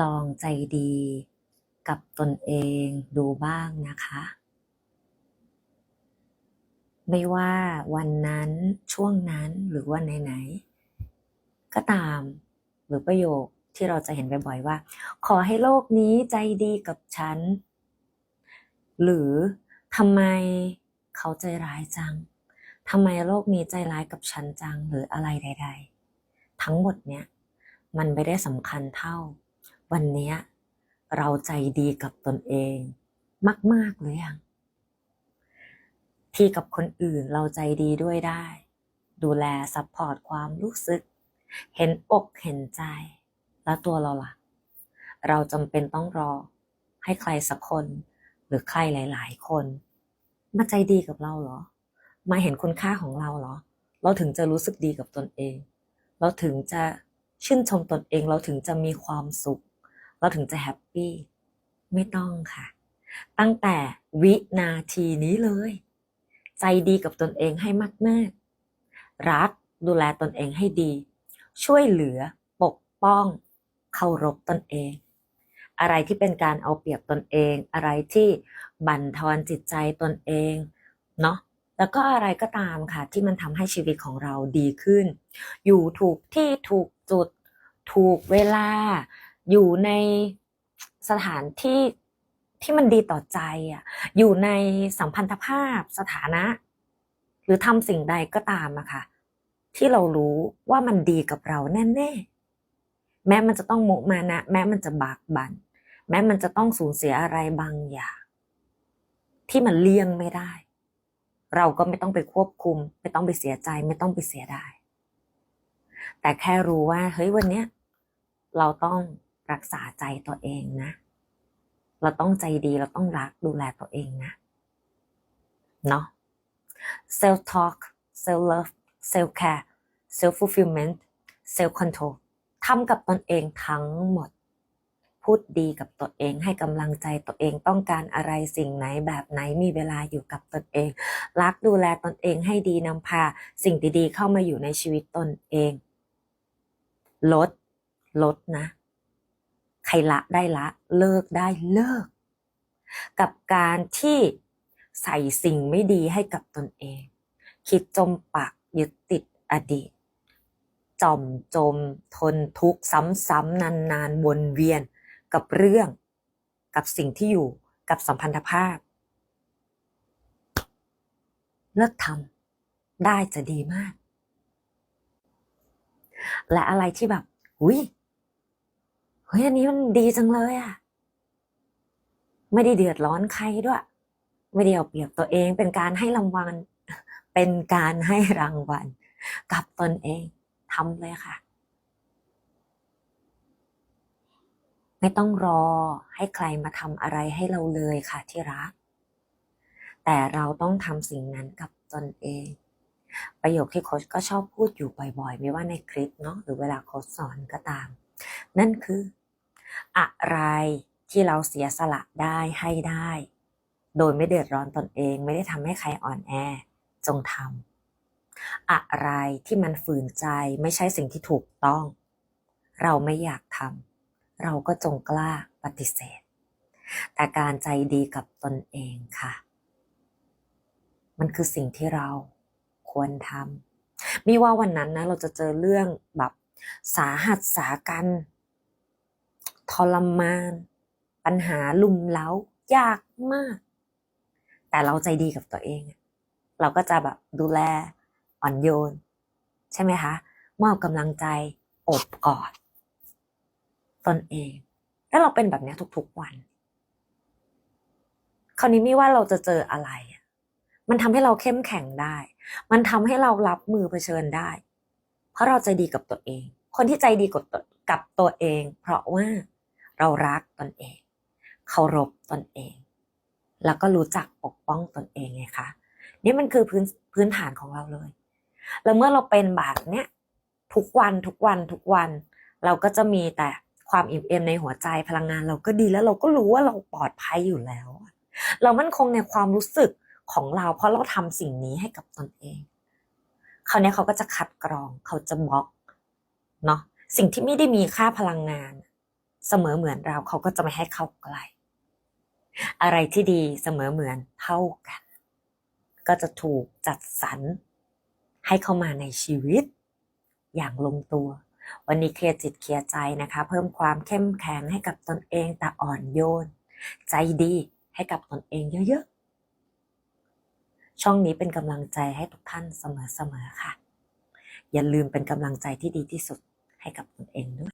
ลองใจดีกับตนเองดูบ้างนะคะ ไม่ว่าวันนั้นช่วงนั้นหรือวันไหนๆก็ตามหรือประโยคที่เราจะเห็นบ่อยๆว่า ขอให้โลกนี้ใจดีกับฉัน หรือทำไมเขาใจร้ายจังทำไมโลกนี้ใจร้ายกับฉันจังหรืออะไรใด ๆ ทั้งหมดเนี้ยมันไม่ได้สำคัญเท่า วันนี้เราใจดีกับตนเองมาก ๆ หรือยังที่กับคนอื่นเราใจดีด้วยได้ ดูแลซัพพอร์ตความรู้สึก เห็นอกเห็นใจ แล้วตัวเราล่ะ เราจำเป็นต้องรอให้ใครสักคน หรือใครหลาย ๆ คน มาใจดีกับเราเหรอ มาเห็นคุณค่าของเราเหรอ เราถึงจะรู้สึกดีกับตนเอง เราถึงจะชื่นชมตนเอง เราถึงจะมีความสุข เราถึงจะแฮปปี้ไม่ต้องค่ะ ตั้งแต่วินาทีนี้เลย ใจดีกับตนเองให้มากๆรักดูแลตนเองให้ดี ช่วยเหลือปกป้อง เคารพตนเอง อะไรที่เป็นการเอาเปรียบตนเอง อะไรที่บั่นทอนจิตใจตนเองเนาะแล้วก็อะไรก็ตามค่ะ ที่มันทำให้ชีวิตของเราดีขึ้น อยู่ถูกที่ถูกจุด ถูกเวลา อยู่ในสถานที่ที่มันดีต่อใจอะ อยู่ในสัมพันธภาพสถานะ หรือทำสิ่งใดก็ตามอะค่ะ ที่เรารู้ว่ามันดีกับเราแน่ๆ แม้มันจะต้องโมมานะ แม้มันจะบากบัน่นแม้มันจะต้องสูญเสียอะไรบางอย่าง ที่มันเลี่ยงไม่ได้ เราก็ไม่ต้องไปควบคุม ไม่ต้องไปเสียใจ ไม่ต้องไปเสียดายแต่แค่รู้ว่า เฮ้ยวันเนี้ยเราต้อง รักษาใจตัวเองนะ เราต้องใจดีเราต้องรักดูแลตัวเองนะ เนาะ self talk self love self care self fulfillment self control ทำกับตนเองทั้งหมด พูดดีกับตัวเองให้กำลังใจตัวเองต้องการอะไรสิ่งไหนแบบไหนมีเวลาอยู่กับตนเอง รักดูแลตนเองให้ดีนำพา สิ่งดีๆ เข้ามาอยู่ในชีวิตตนเอง ลด ลดนะ ใครละได้ละ เลิกได้เลิก กับการที่ใส่สิ่งไม่ดีให้กับตนเอง คิดจมปักยึดติดอดีตจอมจมทนทุกข์ซ้ำๆนานๆวนเวียนกับเรื่อง กับสิ่งที่อยู่กับสัมพันธภาพ เลิกทำได้จะดีมาก และอะไรที่แบบอุ้ย เฮ้ยอันนี้มันดีจังเลยอะไม่ได้เดือดร้อนใครด้วย ไม่ได้เอาเปรียบตัวเองเป็นการให้รางวัล เป็นการให้รางวัล กับตนเองทำเลยค่ะ ไม่ต้องรอให้ใครมาทำอะไรให้เราเลยค่ะที่รัก แต่เราต้องทำสิ่งนั้นกับตนเอง ประโยคที่โค้ชก็ชอบพูดอยู่บ่อยๆ ไม่ว่าในคลิปเนาะหรือเวลาโค้ชสอนก็ตาม นั่นคือ อะไรที่เราเสียสละได้ให้ได้ โดยไม่เดือดร้อนตนเองไม่ได้ทำให้ใครอ่อนแอ จงทำอะไรที่มันฝืนใจไม่ใช่สิ่งที่ถูกต้อง เราไม่อยากทำเราก็จงกล้าปฏิเสธ แต่การใจดีกับตนเองค่ะ มันคือสิ่งที่เราควรทำไม่ว่าวันนั้นนะเราจะเจอเรื่องแบบสาหัสสากัน ทรมาน ปัญหาลุมเล้ายากมาก แต่เราใจดีกับตัวเอง เราก็จะแบบดูแลอ่อนโยน ใช่ไหมคะ มอบกำลังใจอบกอดตนเอง แล้วเราเป็นแบบนี้ทุกๆวัน คราวนี้ไม่ว่าเราจะเจออะไร มันทำให้เราเข้มแข็งได้ มันทำให้เรารับมือเผชิญได้ เพราะเราใจดีกับตัวเอง คนที่ใจดีกับตัวเอง เพราะว่า เรารักตนเอง เคารพตนเอง แล้วก็รู้จักปกป้องตนเองไงคะนี่มันคือพื้นพื้นฐานของเราเลย แล้วเมื่อเราเป็นแบบเนี้ยทุกวันทุกวันทุกวัน เราก็จะมีแต่ความอิ่มเอมในหัวใจพลังงานเราก็ดีแล้วเราก็รู้ว่าเราปลอดภัยอยู่แล้ว เรามั่นคงในความรู้สึกของเรา เพราะเราทำสิ่งนี้ให้กับตนเองคราวนี้เขาก็จะคัดกรองเขาจะบล็อกเนาะสิ่งที่ไม่ได้มีค่าพลังงาน เสมอเหมือนเราเขาก็จะไม่ให้เข้าใกล้อะไรที่ดีเสมอเหมือนเท่ากัน ก็จะถูกจัดสรรให้เข้ามาในชีวิต อย่างลงตัว วันนี้เคลียร์จิตเคลียร์ใจนะคะ เพิ่มความเข้มแข็งให้กับตนเองแต่อ่อนโยน ใจดีให้กับตนเองเยอะๆ ช่องนี้เป็นกำลังใจให้ทุกท่านเสมอๆค่ะ อย่าลืมเป็นกำลังใจที่ดีที่สุดให้กับตนเองด้วย